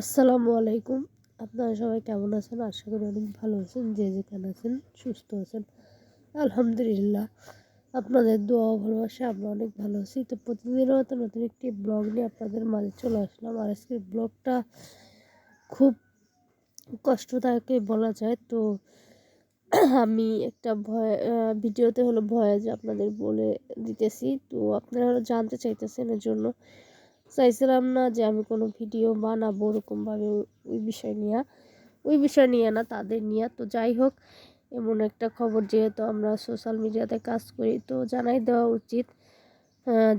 আসসালামু আলাইকুম। আপনারা সবাই কেমন আছেন? আশা করি অনেক ভালো আছেন, যে যেখানে আছেন, সুস্থ আছেন। আলহামদুলিল্লাহ, আপনাদের দোয়া ভালোবাসা আমরা অনেক ভালো আছি। তো প্রতিদিনের মতো নতুন একটি ব্লগ নিয়ে আপনাদের মাঝে চলে আসলাম। আর আজকের ব্লগটা খুব কষ্টদায়কই বলা যায়। তো আমি একটা ভয় ভিডিওতে হলো ভয়েস আপনাদের বলে দিতেছি। তো আপনারা জানতে চাইতেছেন এর জন্য। চাইছিলাম না যে আমি কোনো ভিডিও বানাবো ওরকমভাবে ওই বিষয় নিয়ে। ওই বিষয় নিয়ে না, তাদের নিয়ে। তো যাই হোক, এমন একটা খবর যেহেতু আমরা সোশ্যাল মিডিয়াতে কাজ করি, তো জানাই দেওয়া উচিত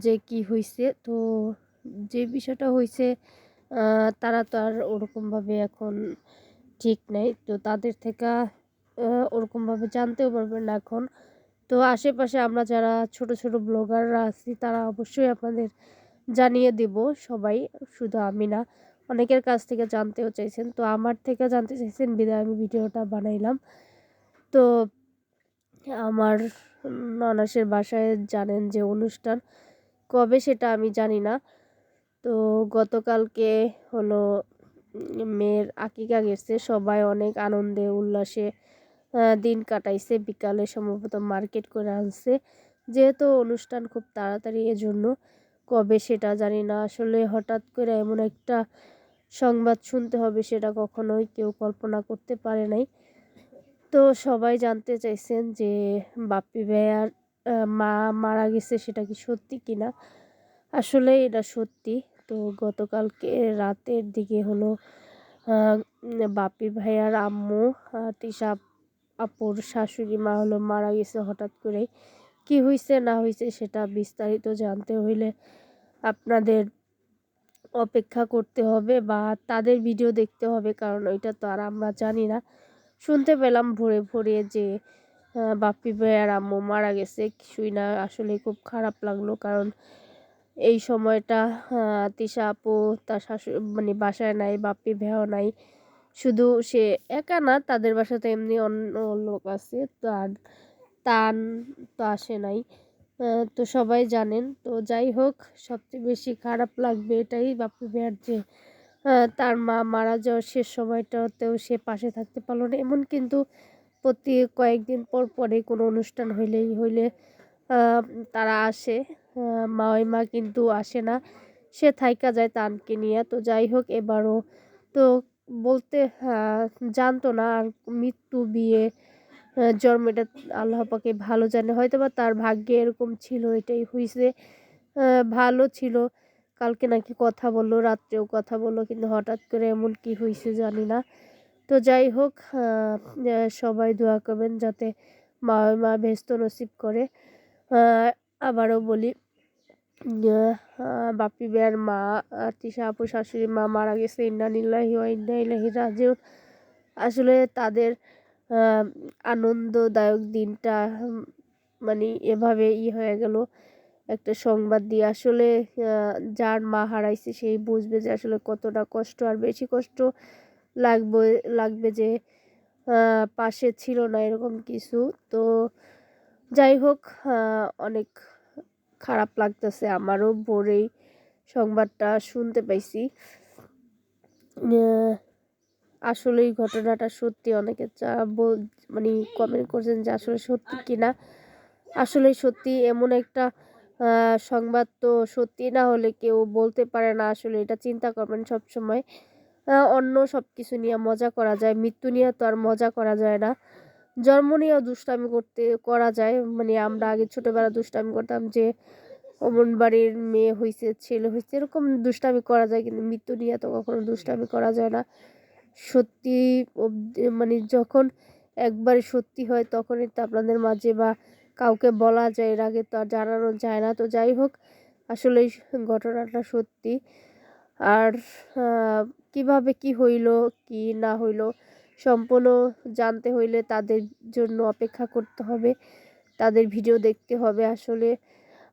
যে কি হয়েছে তো যে বিষয়টা হয়েছে তারা তো আর ওরকমভাবে এখন ঠিক নেই। তো তাদের থেকে ওরকমভাবে জানতেও পারবেন না এখন। তো আশেপাশে আমরা যারা ছোট ছোট ব্লগাররা আছি, তারা অবশ্যই আপনাদের জানিয়ে দেব সবাই, শুধু আমি না, অনেকের কাছ থেকে জানতেও চাইছেন। তো আমার থেকে জানতে চাইছেন, বিদায়, আমি ভিডিওটা বানাইলাম। তো আমার ননাসের বাসায় জানেন যে অনুষ্ঠান, কবে সেটা আমি জানি না। তো গতকালকে হলো মেয়ের আকিকা গেছে, সবাই অনেক আনন্দে, উল্লাসে দিন কাটাইছে। বিকালে সম্ভবত মার্কেট করে আনছে। যেহেতু অনুষ্ঠান খুব তাড়াতাড়ি, এজন্য কবে সেটা জানি না। আসলে হঠাৎ করে এমন একটা সংবাদ শুনতে হবে সেটা কখনোই কেউ কল্পনা করতে পারে নাই। তো সবাই জানতে চাইছেন যে বাপ্পি ভাইয়ার মা মারা গেছে সেটা কি সত্যি কিনা আসলে এটা সত্যি। তো গতকালকে রাতের দিকে হলো বাপি ভাইয়ার আম্মু তিশা আপুর শাশুড়ি মা হলো মারা গেছে হঠাৎ করেই। কি হয়েছে না হয়েছে সেটা বিস্তারিত জানতে হইলে আপনাদের অপেক্ষা করতে হবে বা তাদের ভিডিও দেখতে হবে, কারণ ওইটা তো আর আমরা জানি না। শুনতে পেলাম ভোরে ভোরে যে বাপ্পি ভাইয়ার আম্মু মারা গেছে। কিছুই না, আসলে খুব খারাপ লাগল, কারণ এই সময়টা তিশা আপু তার শাশু মানে বাসায় নাই, বাপ্পি ভাইও নাই। শুধু সে একা না, তাদের বাসাতে এমনি অন্য লোক আছে। তার তান তো আসে নাই। তো সবাই জানেন। তো যাই হোক, সবচেয়ে বেশি খারাপ লাগবে এটাই বাপু ভাইয়ার যে তার মা মারা যাওয়ার শেষ সময়টাতেও সে পাশে থাকতে পারল না। এমন কিন্তু প্রতি কয়েকদিন পর পরে কোনো অনুষ্ঠান হইলেই হইলে তারা আসে। মা ওই মা কিন্তু আসে না। সে থাইকা যায় তানকে নিয়ে। তো যাই হোক, এবারও তো বলতে জানতো না আর মৃত্যু বিয়ে জন্ম, এটা আল্লাহ পাকে ভালো জানে। হয়তো বা তার ভাগ্যে এরকম ছিল, এটাই হয়েছে ভালো ছিল। কালকে নাকি কথা বলল, রাত্রেও কথা বলল, কিন্তু হঠাৎ করে এমন কি হয়েছে জানি না। তো যাই হোক সবাই দোয়া করবেন যাতে মা মা ভেস্ত নসিব করে। আবারও বলি বাপি বেয়ার মা তিশা আপু, শাশুড়ি মা মারা গেছে। ইন্না নিল্লাহি ইন্না ইলাহি রাজিউন। আসলে তাদের আনন্দদায়ক দিনটা মানে এভাবে ই হয়ে গেল একটা সংবাদ দিয়ে। আসলে যার মা হারাইছে সেই বুঝবে যে আসলে কতটা কষ্ট আর বেশি কষ্ট লাগবে লাগবে যে পাশে ছিল না এরকম কিছু। তো যাই হোক অনেক খারাপ লাগতেছে আমারও ভোরেই সংবাদটা শুনতে পাইছি। আসলেই ঘটনাটা সত্যি অনেকে চা বল মানে কমেন্ট করছেন যে আসলে সত্যি কিনা। আসলে সত্যি এমন একটা সংবাদ তো সত্যি না হলে কেউ বলতে পারে না আসলে, এটা চিন্তা করবেন সব সময় অন্য সব কিছু নিয়ে মজা করা যায়, মৃত্যু নিয়ে তো আর মজা করা যায় না। জন্ম নিয়েও দুষ্টামি করতে, করা যায়। মানে আমরা আগে ছোটোবেলা দুষ্টামি করতাম যে, অমন বাড়ির মেয়ে হয়েছে ছেলে হয়েছে এরকম দুষ্টামি করা যায়। কিন্তু মৃত্যু নিয়ে তো কখনো দুষ্টামি করা যায় না। সত্যি মানে যখন একবারে সত্যি হয় তখনই তো আপনাদের মাঝে বা কাউকে বলা যায়, এর আগে তো আর জানানো যায় না। তো যাই হোক আসলে ঘটনাটা সত্যি। আর কীভাবে কি হইল, কি না হইল, সম্পূর্ণ জানতে হইলে তাদের জন্য অপেক্ষা করতে হবে। তাদের ভিডিও দেখতে হবে আসলে।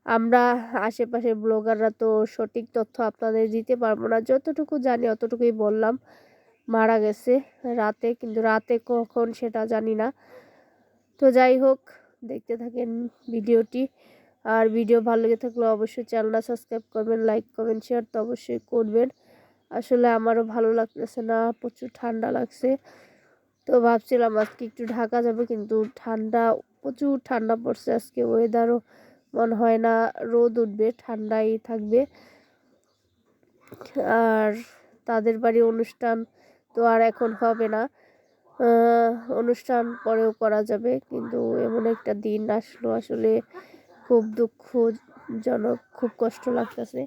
আমরা আশেপাশের ব্লগাররা তো সঠিক তথ্য আপনাদের দিতে পারব না। যতটুকু জানি, অতটুকুই বললাম। মারা গেছে রাতে, কিন্তু রাতে কখন সেটা জানি না। তো যাই হোক, দেখতে থাকেন ভিডিওটি। আর ভিডিও ভালো লেগে থাকলে অবশ্যই চ্যানেলটা সাবস্ক্রাইব করবেন, লাইক, কমেন্ট, শেয়ার তো অবশ্যই করবেন। আসলে আমারও ভালো লাগতেছে না, প্রচুর ঠান্ডা লাগছে। তো ভাবছিলাম আজকে একটু ঢাকা যাবে, কিন্তু ঠান্ডা, প্রচুর ঠান্ডা পড়ছে আজকে। ওয়েদারও মনে হয় না রোদ উঠবে, ঠান্ডাই থাকবে। আর তাদের বাড়ি অনুষ্ঠান তো আর এখন হবে না। অনুষ্ঠান পরেও করা যাবে কিন্তু এমন একটা দিন আসলো আসলে খুব দুঃখজনক খুব কষ্ট লাগতেছে।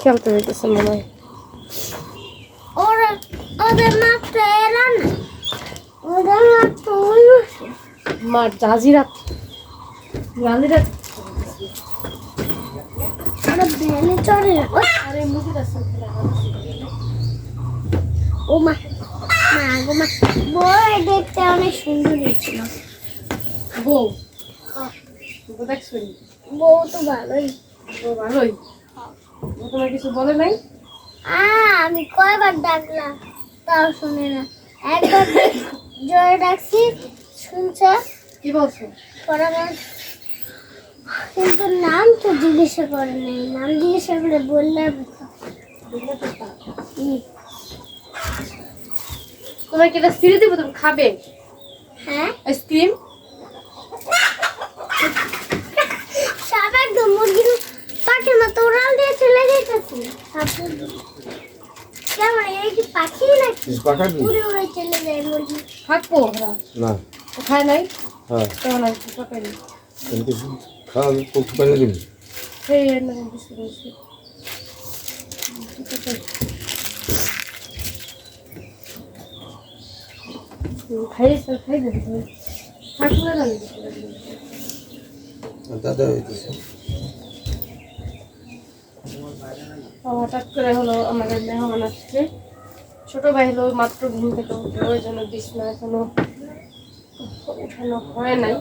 খেলতে যেতেছে মনে হয়। মার জাজিরা। জাজিরা। চড়ে। আরে মুখে ও মা মা গো মা। বই দেখতে অনেক সুন্দর হয়েছিল। বউ? বউ দেখছ বউ তো ভালোই। বউ ভালোই? তোমার কিছু বলে নাই? আমি কয়বার ডাকলাম তাও শুনে না। একবার জোরে ডাকছি শুনছে? কি বলছো? পরে কিন্তু নাম তো জিজ্ঞাসা করে নাই। নাম জিজ্ঞাসা করে বললে হুম, তোমার কি এটা সিঁড়ি দেবো তুমি খাবে হ্যাঁ আইসক্রিম সাপ একদম মুরগির পাখির মতো উড়াল দিয়ে চলে যেতেছে কেমন এই কি পাখি নাকি পাকাবি উড়ে উড়ে চলে যায় মুরগি থাকব ওরা না খায় নাই হ্যাঁ কেমন আছে সকালে খাওয়া সেই না বিস্কুট আছে খাই স্যার খাই দাদা হইতেছে। হঠাৎ করে হলো আমাদের মেহমান আসছে। ছোট ভাই হলো মাত্র ঘুম থেকে উঠল ওই জন্য বিছনা এখনও উঠানো হয় নাই।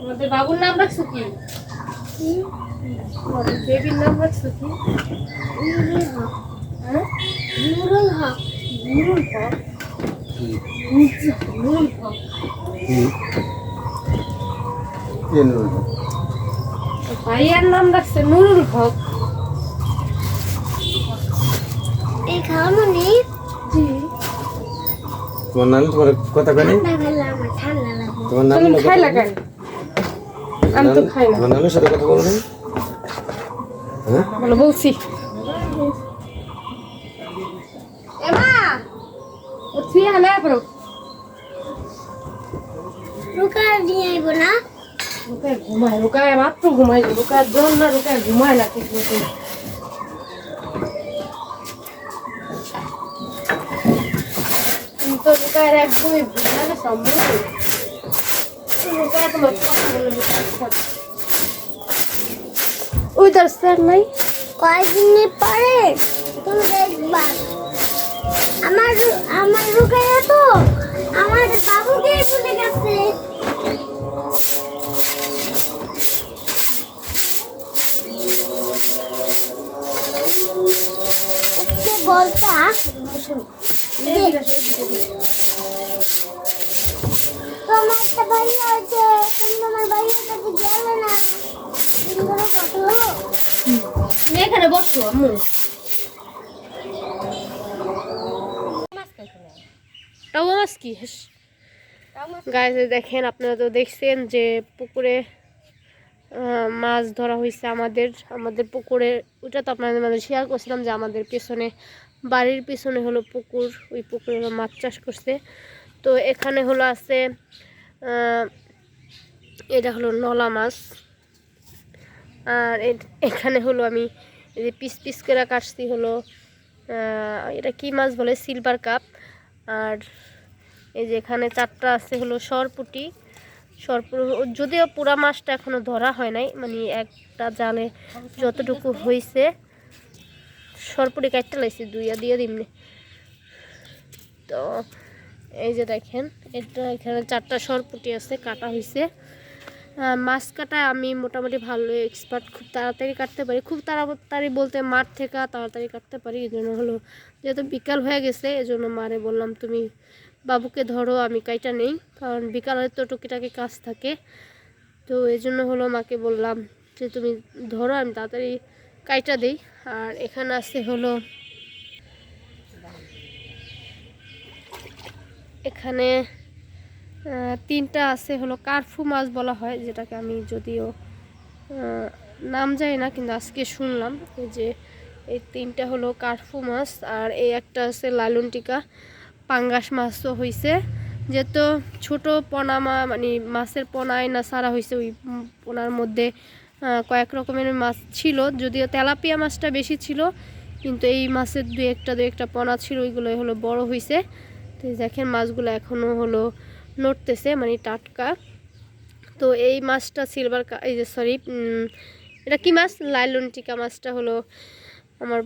আমাদের বাবুর নাম রাখছো কি? আমাদের বেবির নাম রাখছো কি? হ্যাঁ? নুরুল হক নুরুল হক নুরুল হক কে নুরুল হক? ভাইয়ার নাম রাখছে নুরুল হক এই খাওয়ানো জি তোমার নাম তোমার কথা কানি তোমার নাম আমি তো খাই না। তোমার নামের সাথে কথা বলো হ্যাঁ? বলছি। ও তুই হালে পড়ো রুকার নিয়ে আইব না? রুকায় ঘুমায় রুকায় মাত্র ঘুমায় রুকায় জন না রুকায় ঘুমায় না ঠিক মতো কিন্তু রুকায় একদমই ঘুমালে সম্ভব বলে রুকায় কথা। ওই তার স্যার নাই? কয়েকদিন পরে? তুমি দেখবা। আমার আমার রুকাইয়া তো আমার বাবুকে ভুলে গেছে। বলতা তোমার একটা বাড়ি আছে, তুমি তোমার বাড়ির কাছে গেলে না। তুমি এখানে বসো, আম্মু। টাও মাছ কি গাইজ দেখেন, আপনারা তো দেখছেন যে পুকুরে মাছ ধরা হয়েছে আমাদের আমাদের পুকুরে। ওটা তো আপনাদের মাঝে শেয়ার করছিলাম যে আমাদের পেছনে, বাড়ির পিছনে হলো পুকুর, ওই পুকুরে হলো মাছ চাষ করছে। তো এখানে হলো আছে এটা হলো নলা মাছ। আর এখানে হলো আমি এই যে পিস পিস করে কাটছি হলো এটা কি মাছ বলে? সিলভার কাপ আর এই যে এখানে চারটা আছে, হলো সরপুটি। সরপুর যদিও পুরা মাছটা এখনও ধরা হয় নাই মানে একটা জালে যতটুকু হয়েছে সরপুটি কাটতে লাগছে দুইয়া দিয়ে দিমনি তো এই যে দেখেন, এটা এখানে চারটা সরপুটি আছে, কাটা হয়েছে মাছ কাটা আমি মোটামুটি ভালো এক্সপার্ট খুব তাড়াতাড়ি কাটতে পারি। খুব তাড়াতাড়ি বলতে মাঠ থেকে তাড়াতাড়ি কাটতে পারি। এই জন্য হলো, যেহেতু বিকাল হয়ে গেছে এই জন্য মারে বললাম, তুমি বাবুকে ধরো, আমি কাইটা নেই। কারণ বিকালে তো টুকিটাকি কাজ থাকে। তো এই জন্য হলো মাকে বললাম যে, তুমি ধরো, আমি তাড়াতাড়ি কাইটা দিই। আর এখানে আছে হলো, এখানে তিনটা আছে, হলো কার্ফু মাছ বলা হয়, যেটাকে আমি যদিও নাম জানি না, কিন্তু আজকে শুনলাম যে এই তিনটা হলো কার্ফু মাছ, আর এই একটা আছে লালুন টিকা পাঙ্গাস মাছও হয়েছে যেহেতু ছোট পোনা মানে মাছের পোনায় না সারা হয়েছে ওই পোনার মধ্যে কয়েক রকমের মাছ ছিল, যদিও তেলাপিয়া মাছটা বেশি ছিল, কিন্তু এই মাছের দু একটা দু একটা পোনা ছিল ওইগুলো হলো বড় হয়েছে তো দেখেন মাছগুলো এখনও হলো নড়তেছে মানে টাটকা। তো এই মাছটা সিলভার এই যে সরি এটা কি মাছ? লাইলন টিকা মাছটা হলো আমার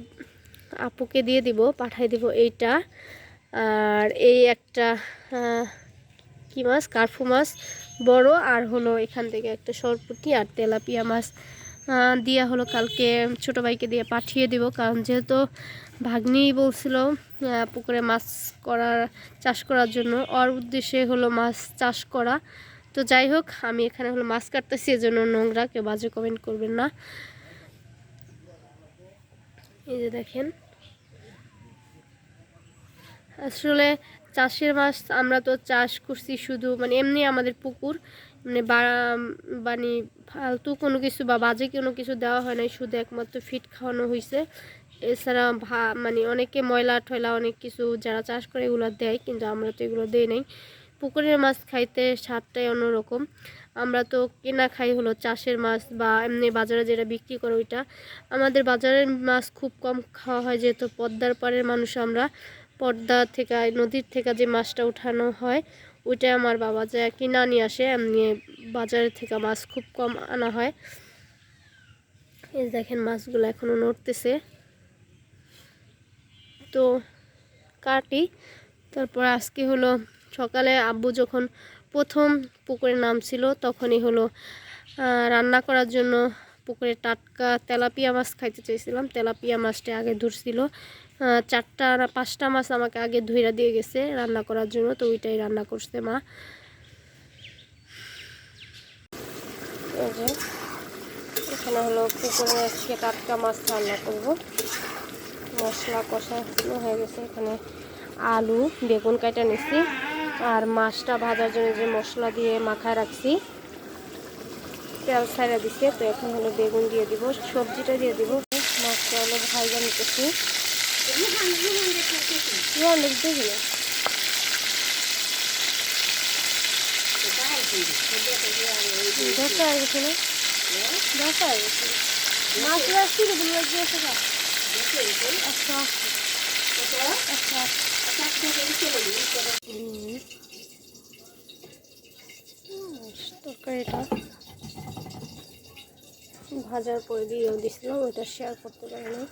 আপুকে দিয়ে দিব পাঠাই দিব এইটা। আর এই একটা কি মাছ? কার্ফু মাছ। বড় আর হলো এখান থেকে একটা সরপুটি আর তেলাপিয়া মাছ। দিয়া হলো কালকে ছোটো ভাইকে দিয়ে পাঠিয়ে দিব, কারণ যেহেতু ভাগ্নি বলছিল পুকুরে মাছ করার, চাষ করার জন্য। ওর উদ্দেশ্যে হলো মাছ চাষ করা। তো যাই হোক, আমি এখানে হলো মাছ কাটতেছি, এজন্য নোংরা, কেউ বাজে কমেন্ট করবেন না। এই যে দেখেন। আসলে চাষের মাছ আমরা তো চাষ করছি শুধু মানে এমনি আমাদের পুকুর মানে মানে ফালতু কোনো কিছু বা বাজে কোনো কিছু দেওয়া হয় নাই, শুধু একমাত্র ফিট খাওয়ানো হয়েছে এছাড়া ভা মানে অনেকে ময়লা টয়লা অনেক কিছু যারা চাষ করে এগুলো দেয়, কিন্তু আমরা তো এগুলো দিই নাই। পুকুরের মাছ খাইতে স্বাদটাই অন্যরকম। আমরা তো কেনা খাই হলো চাষের মাছ বা এমনি বাজারে যেটা বিক্রি করে ওইটা। আমাদের বাজারের মাছ খুব কম খাওয়া হয়, যেহেতু পদ্মার পাড়ের মানুষ আমরা। পদ্মা থেকে, নদীর থেকে যে মাছটা উঠানো হয়, ওইটাই আমার বাবা যা কিনা নিয়ে আসে, এমনি বাজারের থেকে মাছ খুব কম আনা হয়। এই দেখেন মাছগুলো এখনও নড়তেছে। তো কাটি। তারপর আজকে হলো সকালে আব্বু যখন প্রথম পুকুরে নামছিল, তখনই হলো রান্না করার জন্য পুকুরে টাটকা তেলাপিয়া মাছ খাইতে চাইছিলাম তেলাপিয়া মাছটা আগে ধরছিল। চারটা না পাঁচটা মাছ আমাকে আগে ধুইরা দিয়ে গেছে রান্না করার জন্য, তো ওইটাই রান্না করছে মা। এখানে হলো পুকুরে আজকে টাটকা মাছ রান্না করব। মশলা কষানো হয়ে গেছে এখানে। আলু, বেগুন কাটা নিছি। আর মাছটা ভাজার জন্য যে মশলা দিয়ে মাখায় রাখছি, তেল ছাড়া দিছে। তো এখন হলো বেগুন দিয়ে দিব, সবজিটা দিয়ে দিব। মাছটা হলো ভাজা নিতেছি। অনেক দেখি না। হয়ে গেছে না? দেখা গেছে। মাছ রাখছি বেগুন আচ্ছা আচ্ছা তরকারিটা ভাজার পরে দিয়েও দিছিলাম ওইটা শেয়ার করতে পারি না